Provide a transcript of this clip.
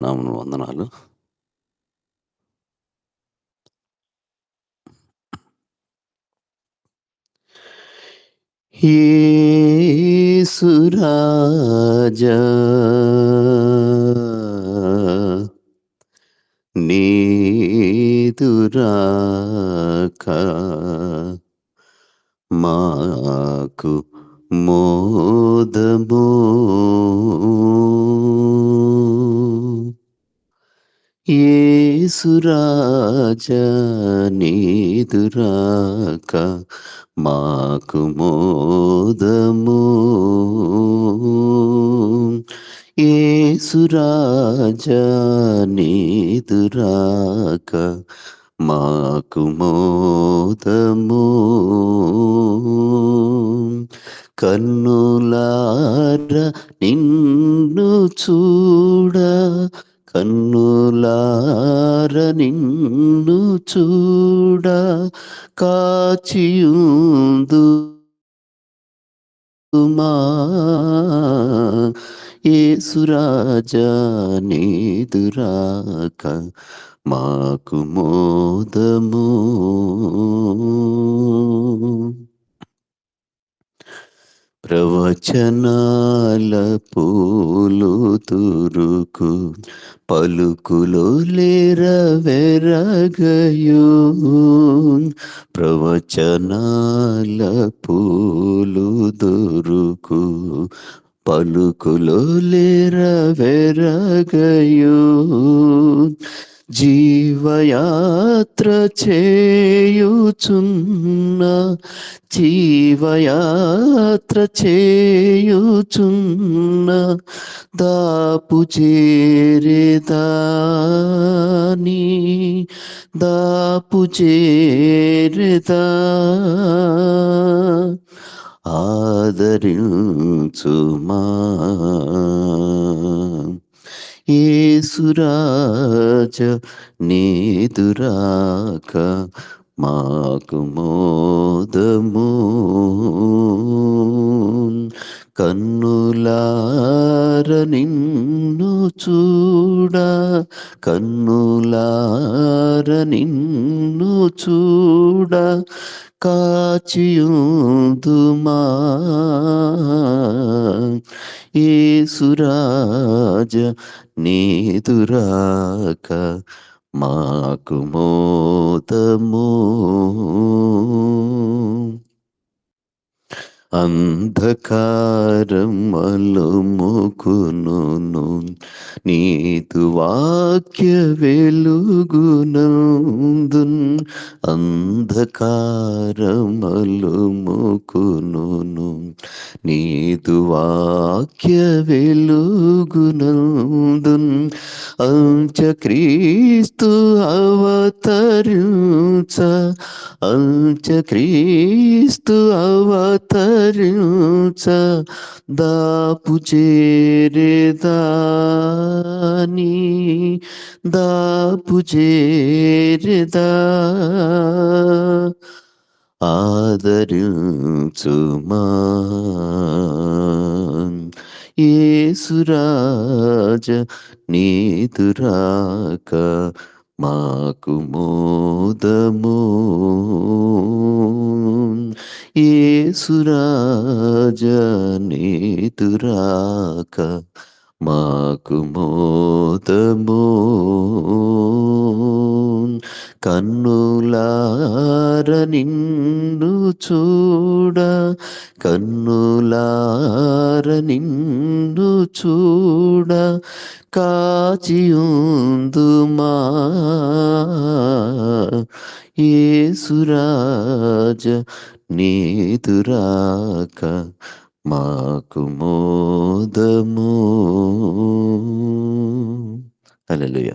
నామును వందనాలు. ఏసురాజా నీదురాక మాకు మో ఏసురాజ నీదురాక మాకు మోదము. ఏసురాజ నీదురాక మాకు మోదము. కన్నులార నిన్ను చూడ కన్నులార నిన్ను చూడ కాచియుందు మా ఏసురాజా నీదురాక మాకు మోదము. ప్రవచనాల పూలు తురుకు పలుకులో లేరవెరగయు ప్రవచనాల పూలు దొరుకు పలుకులో లేరవెరగయు జీవయాత్ర చేయుచున్న జీవయాత్ర చేయుచున్న దాపు చేరేదాని దాపు చేరేదా ఆదరించుమా. ఏసురాజ నీదురాక మాకు మోదము. కన్నులార నిన్ను చూడ కన్నులార నిన్ను చూడ కాచియుందుమా. ఏసురాజ నీదురాక మాకు మోదము అంధకారం అలుముకును నీతు వాక్య వెలుగునందున్ అంధకారమలు ముకును నీతు వాక్య వెలుగునందున్ అంచక్రీస్తు అవతరించ అంచక్రీస్తు అవతరించ దాపు చేరేదా? చేరేదాని దాపు చేరేదా ఆదరించుమా ఏసురాజ నీదురాక మాకు మోదము ఏసురాజ నీతురాక మాకు మోదము కన్నులార నిన్ను చూడ కన్నులార నిన్ను చూడ కాచియుందుమా ఏసురాజ నీదురాక మాకు మోదము. హల్లెలూయా.